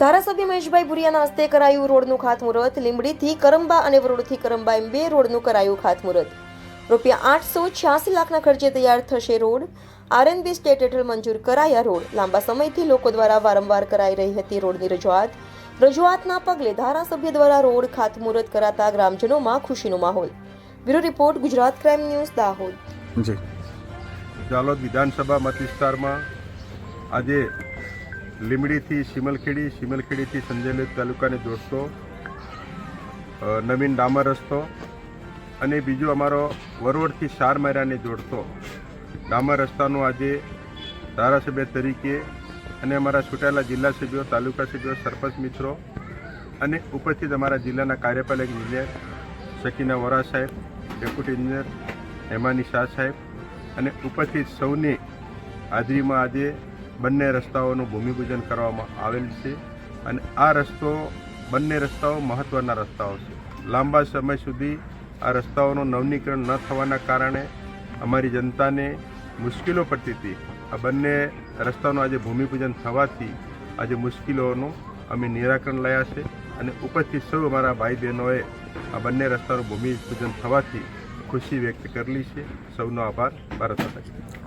ધારાસભ્ય મહેશભાઈ ભુરિયાના હસ્તે કરાયું રોડનું ખાતમુહૂર્ત. લીંબડીથી કરંબા અને વરોડથી કરંબા એમ બે રોડનું કરાયું ખાતમુહૂર્ત. રૂપિયા આઠસો છ્યાસી લાખના ખર્ચે તૈયાર થશે રોડ. આરએનબી સ્ટેટ હેઠળ મંજૂર કરાયા રોડ. લાંબા સમયથી લોકો દ્વારા વારંવાર કરાઈ રહી હતી રોડની રજૂઆત. રજૂઆતના પગલે ધારાસભ્ય દ્વારા રોડ ખાતમુહૂર્ત કરાતા ગ્રામજનોમાં ખુશીનો માહોલ. Bureau report, Gujarat crime news, Dahod. જી. જાલોદ વિધાનસભા મત વિસ્તારમાં આજે લીમડીથી શિમલખેડી, શિમલખેડીથી સંજયલેજ તાલુકાને જોડતો નવીન ડામર રસ્તો અને બીજો અમારો વરવડથી શારમારાને જોડતો ડામર રસ્તાનો આજે ધારાસભ્ય તરીકે અને અમારા છૂટાયેલા જિલ્લા સભ્યો, તાલુકા સભ્યો, સરપંચ મિત્રો અને ઉપસ્થિત અમારા જિલ્લાના કાર્યપાલક ઇજનેર શકીના વોરા સાહેબ ડેપ્યુટી ઇજનેર હેમાની શાહ સાહેબ અને ઉપસ્થિત સૌની હાજરીમાં આજે બંને રસ્તાઓનું ભૂમિપૂજન કરવામાં આવેલ છે અને આ રસ્તો બંને રસ્તાઓ મહત્ત્વના રસ્તાઓ છે. લાંબા સમય સુધી આ રસ્તાઓનું નવનીકરણ ન થવાના કારણે અમારી જનતાને મુશ્કેલો પડતી હતી. આ બંને રસ્તાનું આજે ભૂમિપૂજન થવાથી આજે મુશ્કેલીઓનું અમે નિરાકરણ લાયા છે અને ઉપસ્થિત સૌ અમારા ભાઈ બહેનોએ આ બંને રસ્તાનું ભૂમિપૂજન થવાથી ખુશી વ્યક્ત કરેલી છે. સૌનો આભાર. ભારત માતા.